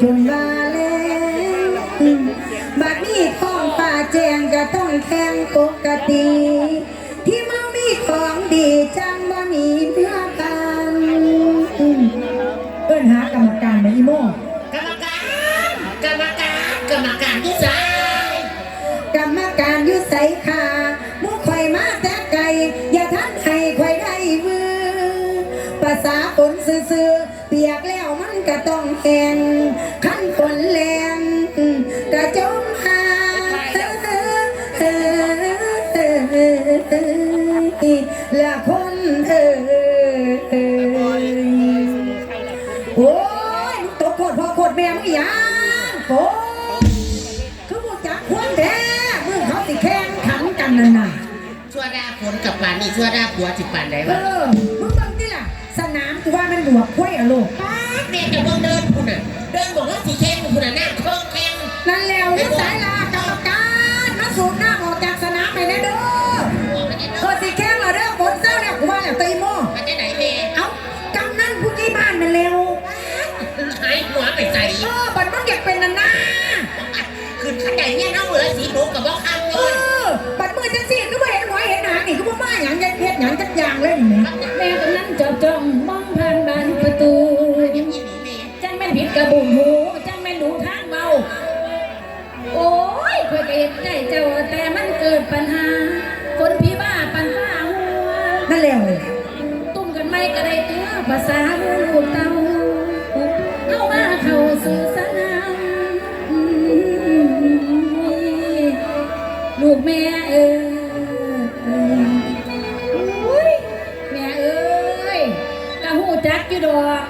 สนจนว่าแล้วบัดนี้ท้องป่าแจงก็ต้องแข่งปกติ ที่มามีของดีจังบ่มีเมื่อกันเอิ้นหากรรมการไปอีโมกรรมการกรรมการกรรมการที่สายกรรมการอยุใสขามุข่อยมาแต่ไกลอย่าทันให้ข่อยได้มือภาษาฝนซื่อ องแห้งขั้นฝนแรงกระจมหาละคนเอ่ยโอ้ยมึงตกโคตรพ่อโคตรแม่มึงอีหยังโอ้คือมึงจักควงแท้มึงเขาสิแข่งขันกันนั่นน่ะชั่วดาฝนกับปานนี่ชั่วดาผัวสิปานใดเอวะ อมึงเบิ่ ว่ามันหลวกห้วยอะลูกป้าดแม่จะเบิ่งเดินคุณน่ะเดินบอกว่าสิแข่งคุณน่ะหน้าเครื่องแข่งนั่นแล้วยุสายลากรรมการมาสูบน้ำออกจากสนามไปนะเด้อบอกมันจะเออสิแข่งเหรอเด้อฝนเศร้าแล้วกูว่าแล้วตีโม่มันจะไหนแม่เอ้ากำนันผู้ที่บ้านมันเร็วหายหัวไปใส่เออบัดมันอยากเป็นนันนะขึ้นขันใหญ่เนี่ยน้องเหลือสีหนูกับว่าคำเลเออบัดมือจังสิก็บ่เห็นหัวเห็นหางนี่ก็บ่มาหยังยันเพชรหยังจักอย่างเลยนี่แมแม่ก บุงหูจังแม่นหนูทางเบา โอ้ยคอยกเห็นใจเจ้าแต่มันเกิดปัญหา คนพี่บ้าปัญหาหัว นั่นแล้วเลยตุ้มกันไม่ก็ได้เตือภาษาลูกเต่าเอามาเข้าสู่สนามลูกแม่เอ้ยอุ้ยแม่เอ้ยกะหูจักอยู่ดอก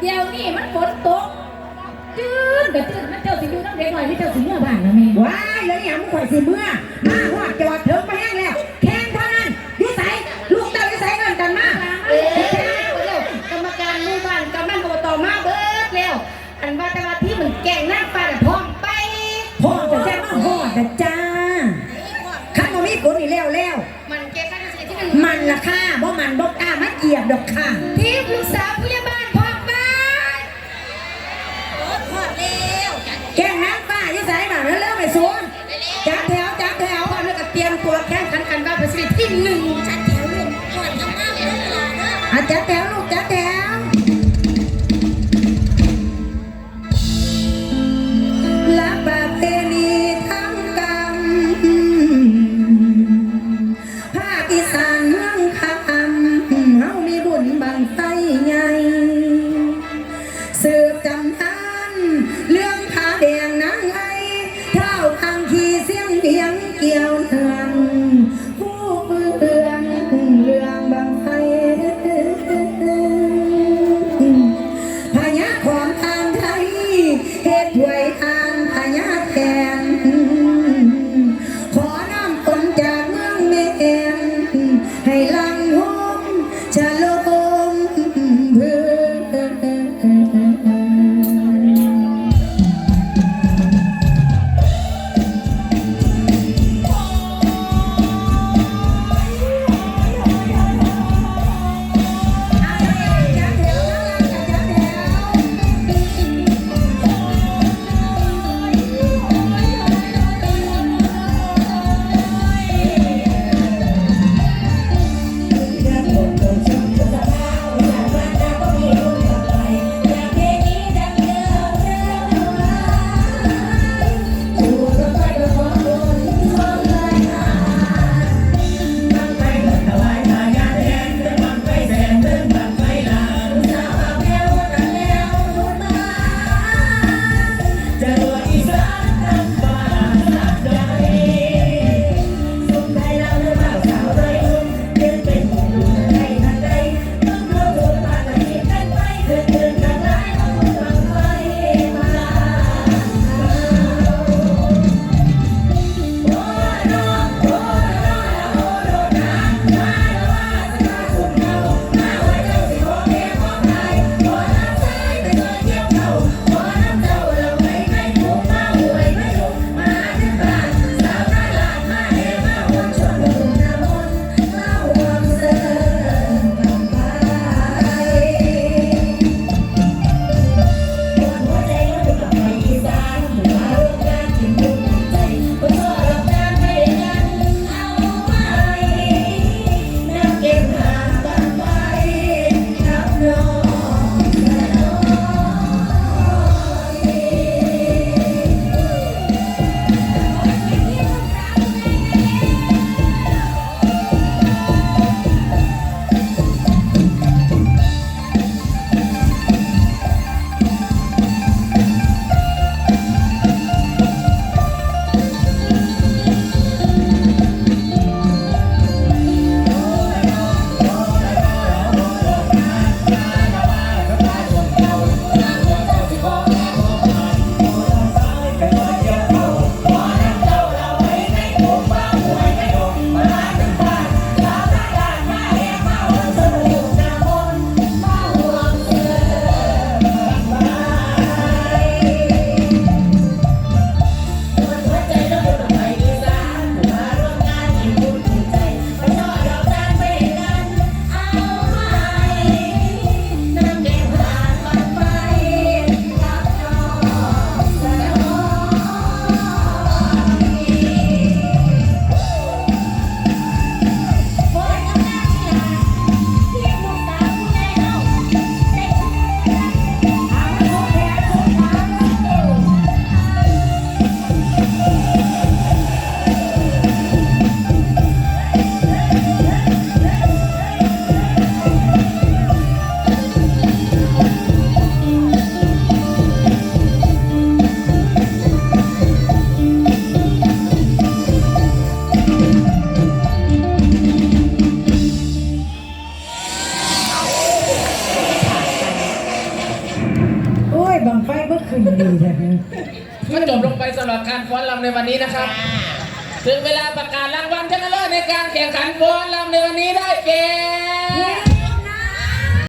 เดี๋ยวนี้มันฝนตก จืดกระตืดมันเจ้าสิอยู่น้ำเด็กหน่อยที่เจ้าสิเมื่อบ้านนะแม่ว้ายแล้วอย่างมึงข่อยสิเมื่อมาหอดจอดเถิงไปแห้งแล้วแข่งเท่านั้นยุใสลูกเต้าอยุใสเงินกันมาเอ้ยกรรมการหมู่บ้านกำนันอบตมาเบิดแล้วอันว่าแต่ว่าที่มันแก่งหน้าฟ้าน่พร้อมไปพ่อจะแจ้งมาหอดนะจ้าขันบ่มีฝนนี่แล้วแล้วมันแก่ข้าราชการที่หนึ่งมันละค่ะบ่มันบ่กล้ามาเหยียบดอกค่ะทีมลูกสาว เตรียมตัวแข่งขันกันว่าเป็นสิ่งที่หนึ่งจัดแถวเลยก่อนจะมากเลยล่ะนะอาจจะแถวลูกจะแถว็จบลงไปสำหรับการฟ้อนรำในวันนี้นะครับ ถึงเวลาประกาศรางวัลชนะเลิศในการแข่งขันฟ้อนรำในวันนี้ได้แก่